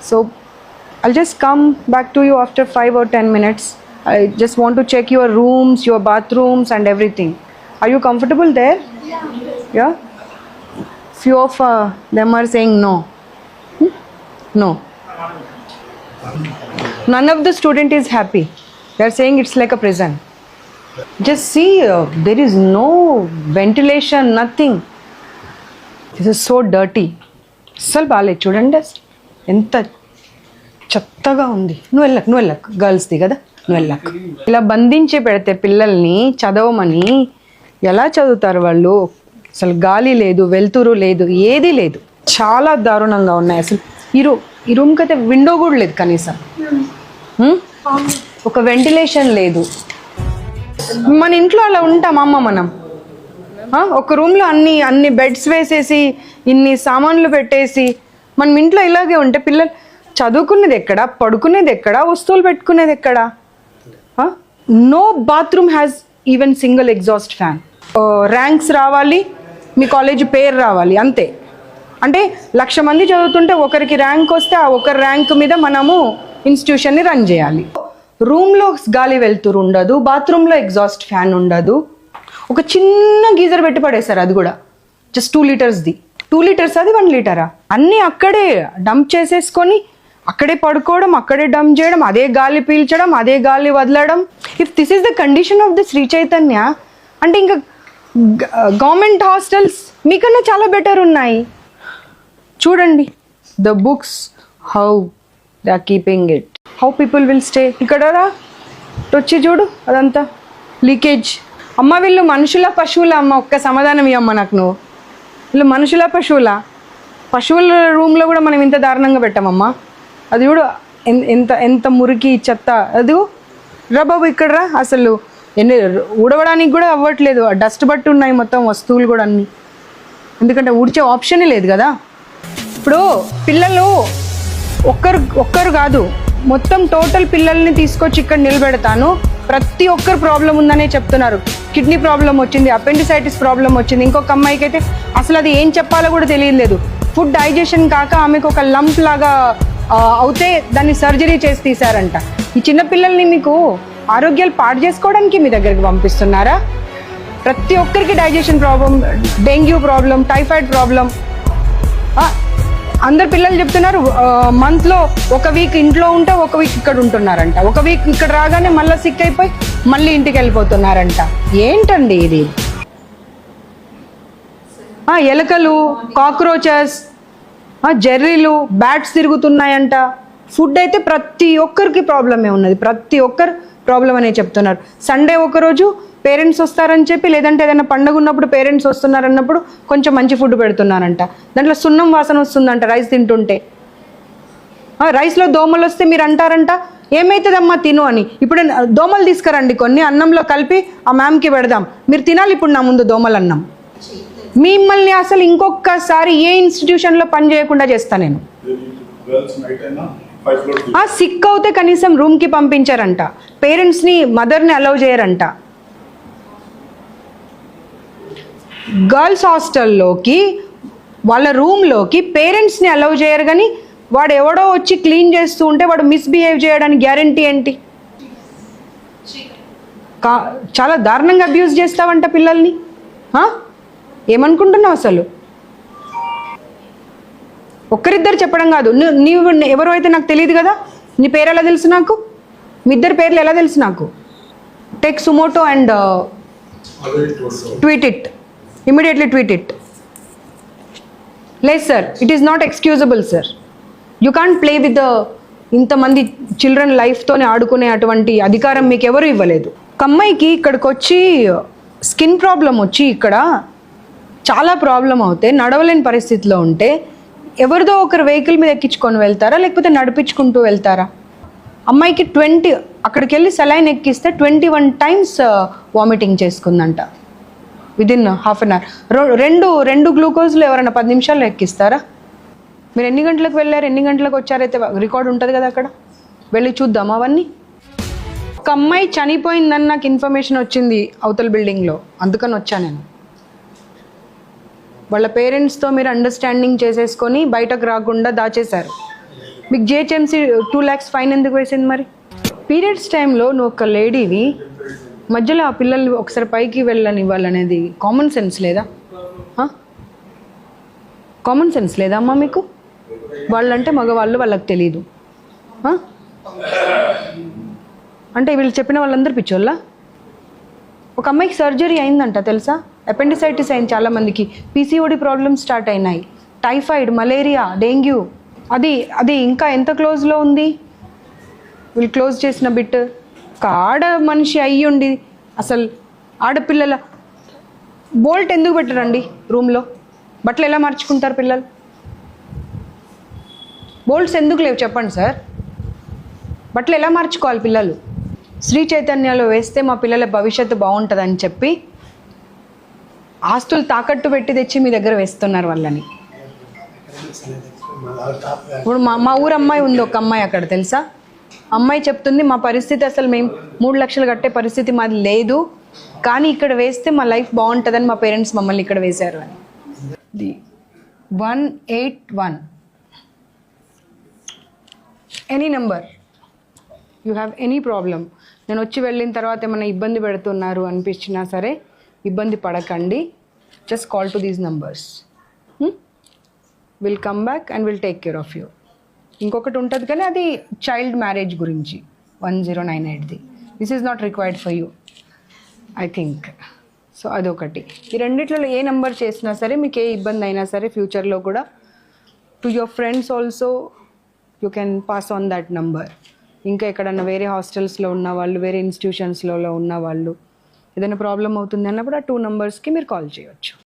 so I'll just come back to you after 5 or 10 minutes. I just want to check your rooms your bathrooms and everything. Are you comfortable there? Yeah, yeah? few of uh, them are saying no. Hmm? no. None of the student is happy. They are saying it's like a prison. Just see uh, there is no ventilation nothing. This is so dirty. ಸ್ವಲ್ಪ ಆಲೇ ಚೂಡಂಡಿ ఎంత చెత్తగా ఉంది. నువ్వు వెళ్ళకు నువ్వు వెళ్ళకు. గర్ల్స్ది కదా నువ్వు వెళ్ళకు. ఇలా బంధించి పెడితే పిల్లల్ని చదవమని ఎలా చదువుతారు వాళ్ళు? అసలు గాలి లేదు వెలుతురు లేదు ఏదీ లేదు. చాలా దారుణంగా ఉన్నాయి అసలు. ఈ రూమ్ ఈ రూమ్కి అయితే విండో కూడా లేదు కనీసం. ఒక వెంటిలేషన్ లేదు. మన ఇంట్లో అలా ఉంటాం అమ్మ మనం. ఒక రూమ్లో అన్ని అన్ని బెడ్స్ వేసేసి ఇన్ని సామాన్లు పెట్టేసి మనం ఇంట్లో ఇలాగే ఉంటే పిల్లలు చదువుకునేది ఎక్కడ? పడుకునేది ఎక్కడ? వస్తువులు పెట్టుకునేది ఎక్కడ? No bathroom has even single exhaust fan ranks రావాలి మీ కాలేజ్ పేరు రావాలి అంతే. అంటే లక్ష మంది చదువుతుంటే ఒకరికి ర్యాంక్ వస్తే ఆ ఒకరి ర్యాంక్ మీద మనము ఇన్స్టిట్యూషన్ని రన్ చేయాలి. రూమ్లో గాలి వెళ్తురు ఉండదు బాత్రూంలో ఎగ్జాస్ట్ ఫ్యాన్ ఉండదు. ఒక చిన్న గీజర్ పెట్టి పడేశారు అది కూడా. జస్ట్ టూ లీటర్స్ది టూ లీటర్స్ అది వన్ లీటరా? అన్నీ అక్కడే డంప్ చేసేసుకొని అక్కడే పడుకోవడం అక్కడే డంప్ చేయడం అదే గాలి పీల్చడం అదే గాలి వదలడం. If this is the condition of the Shri Chaitanya అంటే ఇంకా గవర్నమెంట్ హాస్టల్స్ మీకన్నా చాలా బెటర్ ఉన్నాయి. చూడండి the books how the keeping it how people will stay ఇక్కడ రా వచ్చి చూడు అదంతా. లీకేజ్ అమ్మ వీళ్ళు మనుషుల పశువుల అమ్మ ఒక్క సమాధానం ఇవ్వమ్మ నాకు నువ్వు. వీళ్ళు మనుషుల పశువుల? పశువుల రూమ్లో కూడా మనం ఇంత దారుణంగా పెట్టామమ్మా. అది కూడా ఎంత ఎంత మురికి చెత్త. అది రా బాబు ఇక్కడ రా అసలు. ఎన్ని ఊడవడానికి కూడా అవ్వట్లేదు. డస్ట్ బట్టి ఉన్నాయి మొత్తం వస్తువులు కూడా అన్నీ. ఎందుకంటే ఊడ్చే ఆప్షనే లేదు కదా. ఇప్పుడు పిల్లలు ఒక్కరు ఒక్కరు కాదు. మొత్తం టోటల్ పిల్లల్ని తీసుకొచ్చి ఇక్కడ నిలబెడతాను. ప్రతి ఒక్కరు ప్రాబ్లం ఉందనే చెప్తున్నారు. కిడ్నీ ప్రాబ్లం వచ్చింది అపెండిసైటిస్ ప్రాబ్లం వచ్చింది. ఇంకొక అమ్మాయికి అయితే అసలు అది ఏం చెప్పాలో కూడా తెలియలేదు ఫుడ్ డైజెషన్ కాక ఆమెకు ఒక లంప్ లాగా అవుతే దాన్ని సర్జరీ చేసి తీశారంట. ఈ చిన్నపిల్లల్ని మీకు ఆరోగ్యాలు పాడు చేసుకోవడానికి మీ దగ్గరికి పంపిస్తున్నారా? ప్రతి ఒక్కరికి digestion problem dengue problem typhoid problem అందరు పిల్లలు చెప్తున్నారు మంత్లో ఒక వీక్ ఇంట్లో ఉంటే ఒక వీక్ ఇక్కడ ఉంటున్నారంట. ఒక వీక్ ఇక్కడ రాగానే మళ్ళీ సిక్ అయిపోయి మళ్ళీ ఇంటికి వెళ్ళిపోతున్నారంట. ఏంటండి ఇది? ఎలకలు కాక్రోచెస్ జెర్రీలు బ్యాట్స్ తిరుగుతున్నాయంట. ఫుడ్ అయితే ప్రతి ఒక్కరికి ప్రాబ్లమే ఉన్నది. ప్రతి ఒక్కరు ప్రాబ్లం అనే చెప్తున్నారు. సండే ఒకరోజు పేరెంట్స్ వస్తారని చెప్పి లేదంటే ఏదైనా పండుగ ఉన్నప్పుడు పేరెంట్స్ వస్తున్నారన్నప్పుడు కొంచెం మంచి ఫుడ్ పెడుతున్నారంట. దాంట్లో సున్నం వాసన వస్తుందంట రైస్ తింటుంటే. రైస్లో దోమలు వస్తే మీరు అంటారంట ఏమవుతుందమ్మా తిను అని. ఇప్పుడు దోమలు తీసుకురండి కొన్ని అన్నంలో కలిపి ఆ మ్యామ్కి పెడదాం. మీరు తినాలి ఇప్పుడు నా ముందు దోమలు అన్నం. మిమ్మల్ని అసలు ఇంకొకసారి ఏ ఇన్స్టిట్యూషన్లో పని చేయకుండా చేస్తా నేను. సిక్ అవుతే కనీసం రూమ్కి పంపించారంట. పేరెంట్స్ని మదర్ని అలౌ చేయరంట. గర్ల్స్ హాస్టల్లోకి వాళ్ళ రూమ్లోకి పేరెంట్స్ని అలౌ చేయరు కానీ వాడు ఎవడో వచ్చి క్లీన్ చేస్తూ ఉంటే వాడు మిస్బిహేవ్ చేయడానికి గ్యారంటీ ఏంటి? కా చాలా దారుణంగా అబ్యూస్ చేస్తావంట పిల్లల్ని? ఏమనుకుంటున్నావు అసలు? ఒక్కరిద్దరు చెప్పడం కాదు. నీవు ఎవరు అయితే నాకు తెలియదు కదా? నీ పేరు ఎలా తెలుసు నాకు? మీ ఇద్దరు పేర్లు ఎలా తెలుసు నాకు? Take suo motu and tweet it. Immediately tweet it లేదు sir it is not excusable sir you can't play with the ఇంతమంది చిల్డ్రన్ లైఫ్తోనే ఆడుకునే అటువంటి అధికారం మీకు ఎవరు ఇవ్వలేదు. ఒక అమ్మాయికి ఇక్కడికి వచ్చి స్కిన్ ప్రాబ్లం వచ్చి ఇక్కడ చాలా ప్రాబ్లం అవుతే నడవలేని పరిస్థితిలో ఉంటే ఎవరిదో ఒకరు వెహికల్ మీద ఎక్కించుకొని వెళ్తారా? లేకపోతే నడిపించుకుంటూ వెళ్తారా? అమ్మాయికి ట్వంటీ అక్కడికి వెళ్ళి సెలైన్ ఎక్కిస్తే ట్వంటీ వన్ టైమ్స్ వామిటింగ్ చేసుకుందంట. విదిన్ హాఫ్ అన్ అవర్ రెండు రెండు గ్లూకోజ్లు ఎవరైనా పది నిమిషాల్లో ఎక్కిస్తారా? మీరు ఎన్ని గంటలకు వెళ్ళారు? ఎన్ని గంటలకు వచ్చారైతే రికార్డ్ ఉంటుంది కదా అక్కడ. వెళ్ళి చూద్దాం అవన్నీ? ఒక అమ్మాయి చనిపోయిందని నాకు ఇన్ఫర్మేషన్ వచ్చింది అవతల బిల్డింగ్లో అందుకని వచ్చా నేను. వాళ్ళ పేరెంట్స్తో మీరు అండర్స్టాండింగ్ చేసేసుకొని బయటకు రాకుండా దాచేశారు. మీకు జిహెచ్ఎంసీ టూ ల్యాక్స్ ఫైన్ ఎందుకు వేసింది మరి? పీరియడ్స్ టైంలో నువ్వు ఒక లేడీవి మధ్యలో ఆ పిల్లల్ని ఒకసారి పైకి వెళ్ళనివ్వాలనేది కామన్ సెన్స్ లేదా? కామన్ సెన్స్ లేదా అమ్మా మీకు? వాళ్ళంటే మగవాళ్ళు వాళ్ళకి తెలియదు అంటే వీళ్ళు చెప్పిన వాళ్ళందరూ పిచ్చోళ్ళ? ఒక అమ్మాయికి సర్జరీ అయిందంట తెలుసా? అపెండిసైటిస్ అయింది చాలా మందికి పీసీఓడి ప్రాబ్లమ్స్ స్టార్ట్ అయినాయి. టైఫాయిడ్ మలేరియా డెంగ్యూ అది అది ఇంకా ఎంత క్లోజ్లో ఉంది? వీళ్ళు క్లోజ్ చేసిన బిట్. ఒక ఆడ మనిషి అయ్యి ఉండి అసలు ఆడపిల్లల బోల్ట్ ఎందుకు పెట్టరండి రూమ్లో? బట్టలు ఎలా మార్చుకుంటారు పిల్లలు? బోల్ట్స్ ఎందుకు లేవు చెప్పండి సార్. బట్టలు ఎలా మార్చుకోవాలి పిల్లలు? శ్రీ చైతన్యలో వేస్తే మా పిల్లల భవిష్యత్తు బాగుంటుందని చెప్పి ఆస్తులు తాకట్టు పెట్టి తెచ్చి మీ దగ్గర వేస్తున్నారు వాళ్ళని. ఇప్పుడు మా మా ఊరు అమ్మాయి ఉంది ఒక అమ్మాయి అక్కడ తెలుసా? అమ్మాయి చెప్తుంది మా పరిస్థితి అసలు మేము మూడు లక్షలు కట్టే పరిస్థితి మాది లేదు. కానీ ఇక్కడ వేస్తే మా లైఫ్ బాగుంటుందని మా పేరెంట్స్ మమ్మల్ని ఇక్కడ వేశారు అని. The one eight one. Any number. You have any problem నేను వచ్చి వెళ్ళిన తర్వాత ఏమైనా ఇబ్బంది పెడుతున్నారు అనిపించినా సరే ఇబ్బంది పడకండి. Just call to these numbers will come back and will take care of you ఇంకొకటి ఉంటుంది కానీ అది చైల్డ్ మ్యారేజ్ గురించి. One zero nine ఎయిట్ది this is not required for you I think so అదొకటి. ఈ రెండిట్లలో ఏ నెంబర్ చేసినా సరే మీకు ఏ ఇబ్బంది అయినా సరే ఫ్యూచర్లో కూడా to your friends also you can pass on that number ఇంకా ఎక్కడన్నా వేరే హాస్టల్స్లో ఉన్న వాళ్ళు వేరే ఇన్స్టిట్యూషన్స్లో ఉన్న వాళ్ళు ఏదైనా ప్రాబ్లం అవుతుంది అన్నప్పుడు ఆ టూ నెంబర్స్కి మీరు కాల్ చేయొచ్చు.